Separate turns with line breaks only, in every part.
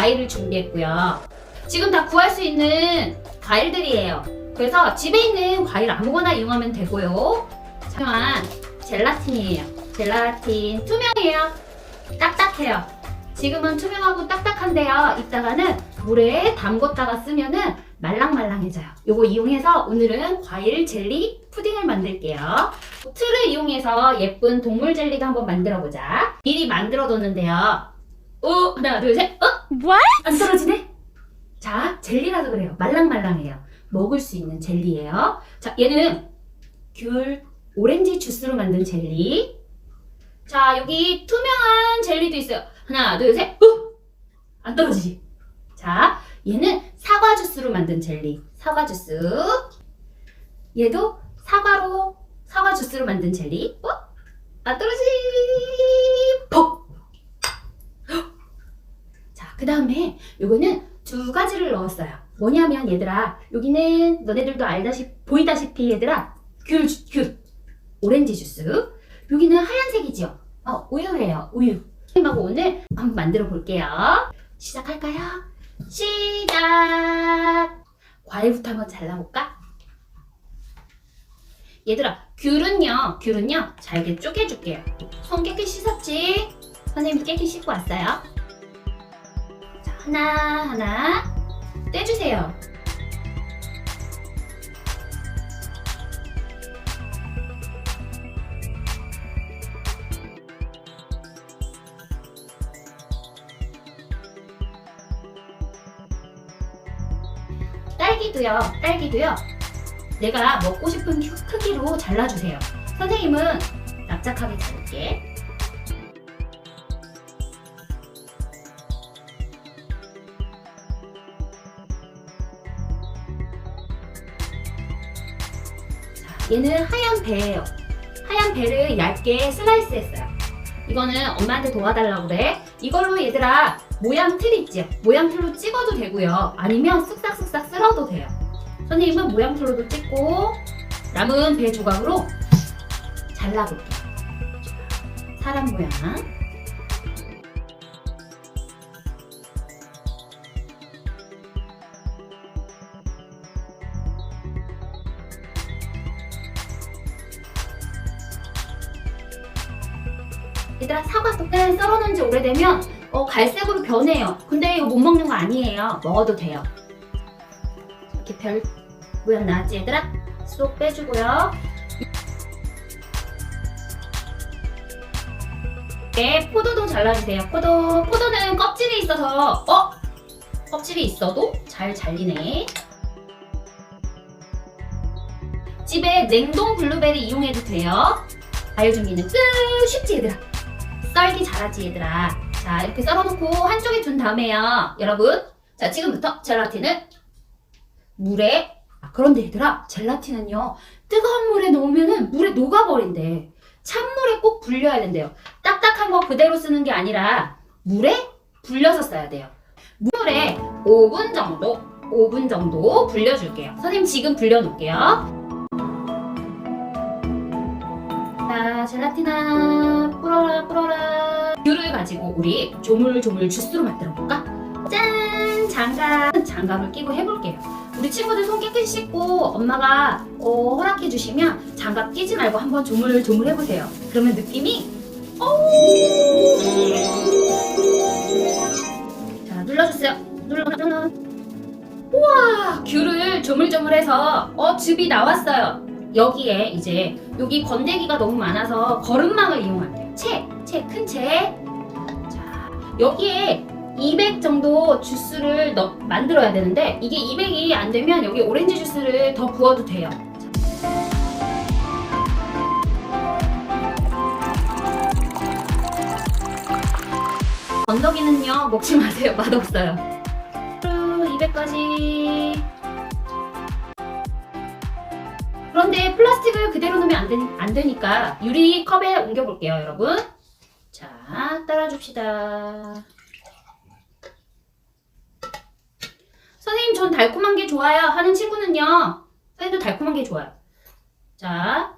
과일을 준비했고요. 지금 다 구할 수 있는 과일들이에요. 그래서 집에 있는 과일 아무거나 이용하면 되고요. 투명한 젤라틴이에요. 젤라틴 투명해요. 딱딱해요. 지금은 투명하고 딱딱한데요. 이따가는 물에 담궜다가 쓰면은 말랑말랑해져요. 요거 이용해서 오늘은 과일 젤리 푸딩을 만들게요. 틀을 이용해서 예쁜 동물 젤리도 한번 만들어 보자. 미리 만들어 뒀는데요. 오, 하나, 둘, 셋. 어?
What?
안 떨어지네? 자, 젤리라서 그래요. 말랑말랑해요. 먹을 수 있는 젤리예요. 자, 얘는 귤, 오렌지 주스로 만든 젤리. 자, 여기 투명한 젤리도 있어요. 하나, 둘, 셋. 어? 안 떨어지지? 자, 얘는 사과 주스로 만든 젤리. 사과 주스. 얘도 사과로 사과 주스로 만든 jel리. 어? 안 떨어지. 퍽. 자, 그 다음에 요거는 두 가지를 넣었어요. 뭐냐면 얘들아, 여기는 너네들도 알다시피 보이다시피 얘들아, 귤, 주- 귤, 오렌지 주스. 여기는 하얀색이지요. 어, 우유예요. 우유. 하고 오늘 한번 만들어 볼게요. 시작할까요? 시작. 과일부터 한번 잘라볼까? 얘들아, 귤은요, 귤은요, 잘게 쪼개줄게요. 손 깨끗이 씻었지? 선생님도 깨끗이 씻고 왔어요. 자, 하나, 하나, 떼주세요. 딸기도요, 딸기도요, 내가 먹고 싶은 크- 크기로 잘라주세요. 선생님은 납작하게 자를게. 얘는 하얀 배예요. 하얀 배를 얇게 슬라이스 했어요. 이거는 엄마한테 도와달라고 그래. 이걸로 얘들아 모양 틀 있지? 모양 틀로 찍어도 되고요. 아니면 쓱싹쓱싹 쓸어도 돼요. 선생님은 모양 틀로도 찍고 남은 배 조각으로 잘라볼게요. 자, 사람 모양. 얘들아 사과 똑같이 썰어놓은 지 오래되면 어, 갈색으로 변해요. 근데 이거 못 먹는 거 아니에요. 먹어도 돼요. 이렇게 별 모양 나왔지 얘들아? 쏙 빼주고요. 네, 포도도 잘라주세요. 포도, 포도는 껍질이 있어서 어? 껍질이 있어도 잘 잘리네. 집에 냉동 블루베리 이용해도 돼요. 준비는 끝! 쉽지 얘들아? 썰기 잘하지 얘들아. 자 이렇게 썰어놓고 한쪽에 둔 다음에요. 여러분 자 지금부터 젤라틴을 물에 아, 그런데 얘들아 젤라틴은요 뜨거운 물에 넣으면은 물에 녹아버린대. 찬물에 꼭 불려야 된대요. 딱딱한 거 그대로 쓰는 게 아니라 물에 불려서 써야 돼요. 물에 5분 정도 5분 정도 불려줄게요. 선생님 지금 불려놓을게요. 자, 젤라틴아 불어라 불어라 귤을 가지고 우리 조물조물 주스로 만들어 볼까? 짠! 장갑 장갑을 끼고 해볼게요. 우리 친구들 손 깨끗이 씻고 엄마가 어, 허락해 주시면 장갑 끼지 말고 한번 조물조물 해보세요. 그러면 느낌이 어우 자 눌러주세요. 눌러 눌러. 우와 귤을 조물조물해서 어 즙이 나왔어요. 여기에 이제 여기 건데기가 너무 많아서 거름망을 이용할게요. 채, 채, 큰 채. 자, 여기에 200 정도 주스를 넣, 만들어야 되는데 이게 200이 안 되면 여기 오렌지 주스를 더 부어도 돼요. 건더기는요 먹지 마세요 맛없어요. 200까지 그런데 플라스틱을 그대로 놓으면 안, 되, 안 되니까 유리 컵에 옮겨볼게요, 여러분. 자, 따라줍시다. 선생님, 전 달콤한 게 좋아요 하는 친구는요. 선생님도 달콤한 게 좋아요. 자,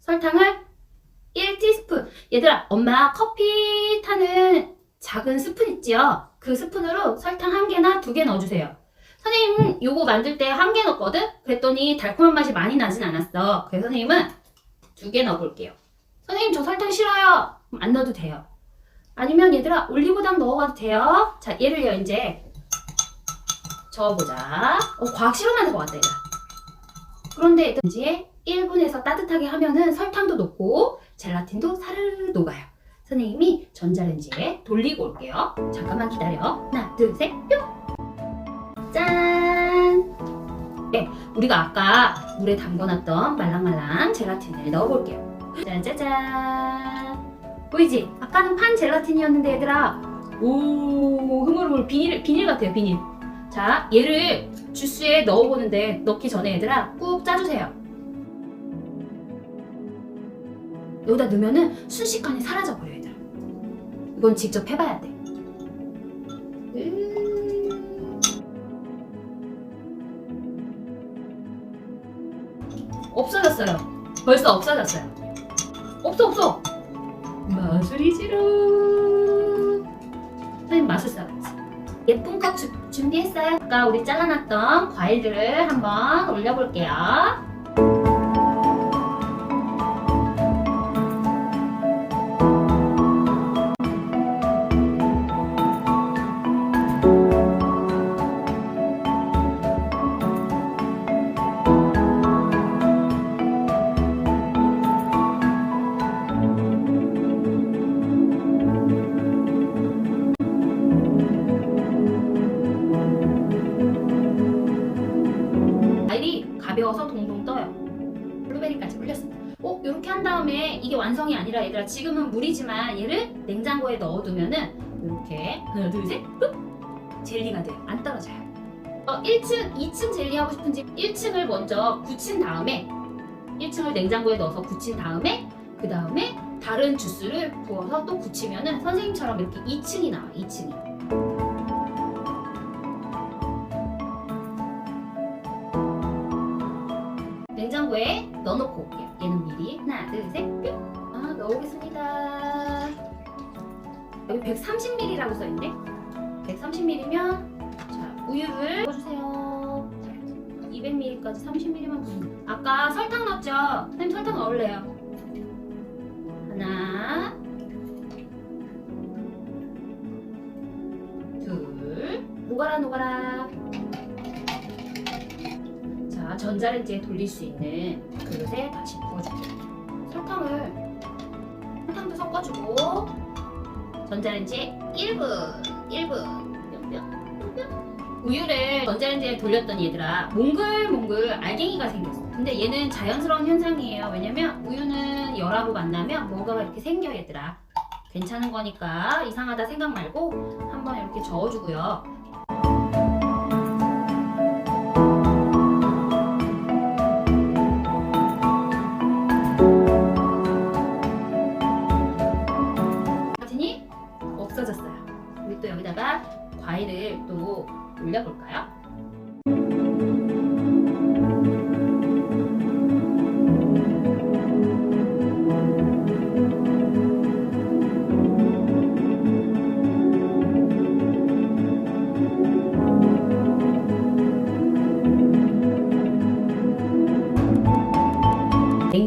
설탕을 1티스푼. 얘들아, 엄마 커피 타는 작은 스푼 있지요? 그 스푼으로 설탕 한 개나 두 개 넣어주세요. 선생님, 요거 만들 때 한 개 넣었거든? 그랬더니 달콤한 맛이 많이 나진 않았어. 그래서 선생님은 두 개 넣어볼게요. 선생님, 저 설탕 싫어요. 안 넣어도 돼요. 아니면 얘들아, 올리고당 넣어봐도 돼요. 자, 얘를요, 이제 저어보자. 어, 과학 실험하는 것 같다, 얘들아. 그런데 이제 1분에서 따뜻하게 하면은 설탕도 녹고 젤라틴도 사르르 녹아요. 선생님이 전자레인지에 돌리고 올게요. 잠깐만 기다려. 하나, 둘, 셋, 뿅! 우리가 아까 물에 담궈놨던 말랑말랑 젤라틴을 넣어볼게요. 짜자잔! 보이지? 아까는 판 젤라틴이었는데 얘들아. 오, 흐물흐물 비닐, 비닐 같아요, 비닐. 자, 얘를 주스에 넣어보는데 넣기 전에 얘들아 꾹 짜주세요. 여기다 넣으면은 순식간에 사라져버려 얘들아. 이건 직접 해봐야 돼. 없어졌어요. 벌써 없어졌어요. 없어 없어. 마술이지로. 선생님 마술사 같지. 예쁜 컵 주- 준비했어요. 아까 우리 잘라놨던 과일들을 한번 올려볼게요. 이게 완성이 아니라 얘들아 지금은 물이지만 얘를 냉장고에 넣어두면은 이렇게 하나 둘 셋, ปุ๊ 젤리가 돼요. 안 떨어져요. 어, 1층, 2층 젤리 하고 싶은지 1층을 먼저 굳힌 다음에 1층을 냉장고에 넣어서 굳힌 다음에 그 다음에 다른 주스를 부어서 또 굳히면은 선생님처럼 이렇게 2층이 나와. 2층이. 냉장고에 넣어놓고 올게요. 얘는 미리 하나, 둘, 셋, 넣어보겠습니다. 여기 130ml라고 써있네. 130ml면 자 우유를 넣어주세요. 200ml까지 30ml만 부으면 아까 설탕 넣었죠? 선생님 설탕 넣을래요. 하나, 둘, 녹아라 녹아라. 자, 전자레인지에 돌릴 수 있는 그릇에 다시 부어줄게요. 설탕을 설탕도 섞어주고 전자레인지에 1분, 1분. 뿅뿅, 뿅뿅. 우유를 전자레인지에 돌렸더니 얘들아 몽글몽글 알갱이가 생겼어. 근데 얘는 자연스러운 현상이에요. 왜냐면 우유는 열하고 만나면 뭔가가 이렇게 생겨 얘들아. 괜찮은 거니까 이상하다 생각 말고 한번 이렇게 저어주고요.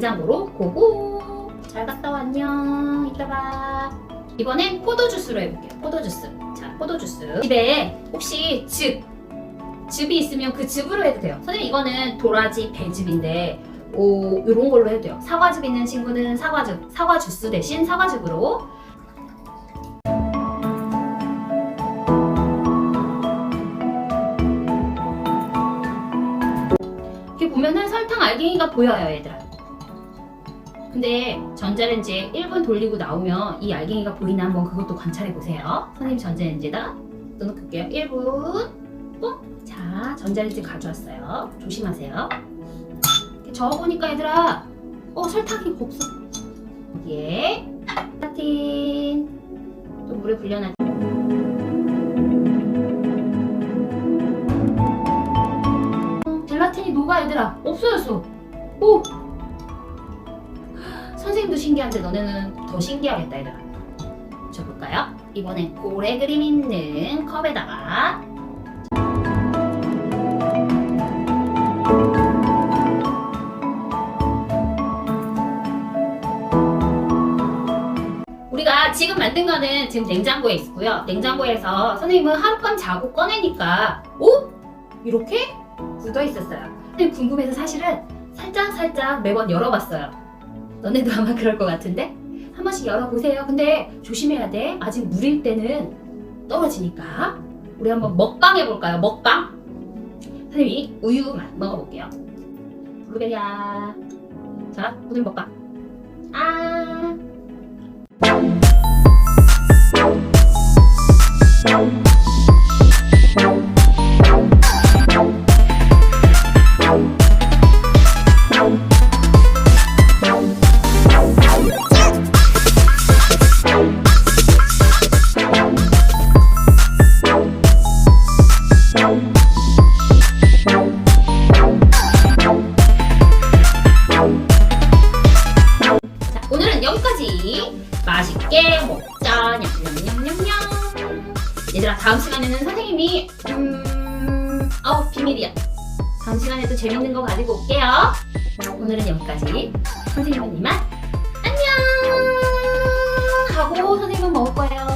냉장고로 고고. 잘 갔다 와 안녕 이따 봐. 이번엔 포도 주스로 해볼게요. 포도 주스. 자 포도 주스. 집에 혹시 즙 즙이 있으면 그 즙으로 해도 돼요. 선생님 이거는 도라지 배즙인데 오 요런 걸로 해도 돼요. 사과즙 있는 친구는 사과즙 사과 주스 대신 사과즙으로. 이렇게 보면은 설탕 알갱이가 보여요 얘들아 근데 전자레인지에 1분 돌리고 나오면 이 알갱이가 보이나 한번 그것도 관찰해 보세요. 선생님 전자레인지에다 넣어놓을게요. 1분 ปุ๊. 자, 전자레인지 가져왔어요. 조심하세요. 저어보니까 얘들아, 어 설탕이 없어. 여기에 젤라틴 또 물에 불려놨. 어, 젤라틴이 녹아 얘들아 없어졌어. 오 선생님도 신기한데 너네는 더 신기하겠다 얘들아 붙여볼까요? 이번엔 고래 그림 있는 컵에다가 우리가 지금 만든 거는 지금 냉장고에 있고요. 냉장고에서 선생님은 하룻밤 자고 꺼내니까 오? 이렇게 굳어 있었어요. 선생님 궁금해서 사실은 살짝 살짝 매번 열어봤어요. 너네도 아마 그럴 것 같은데 한 번씩 열어보세요. 근데 조심해야 돼. 아직 물일 때는 떨어지니까. 우리 한번 먹방 해볼까요? 먹방. 선생님이 우유 마- 먹어볼게요. 블루베리야. 자, 오늘 먹방. 아. 10mm야. 다음 시간에 도 재밌는 거 가지고 올게요. 오늘은 여기까지. 선생님은 이만 안녕! 하고 선생님은 먹을 거예요.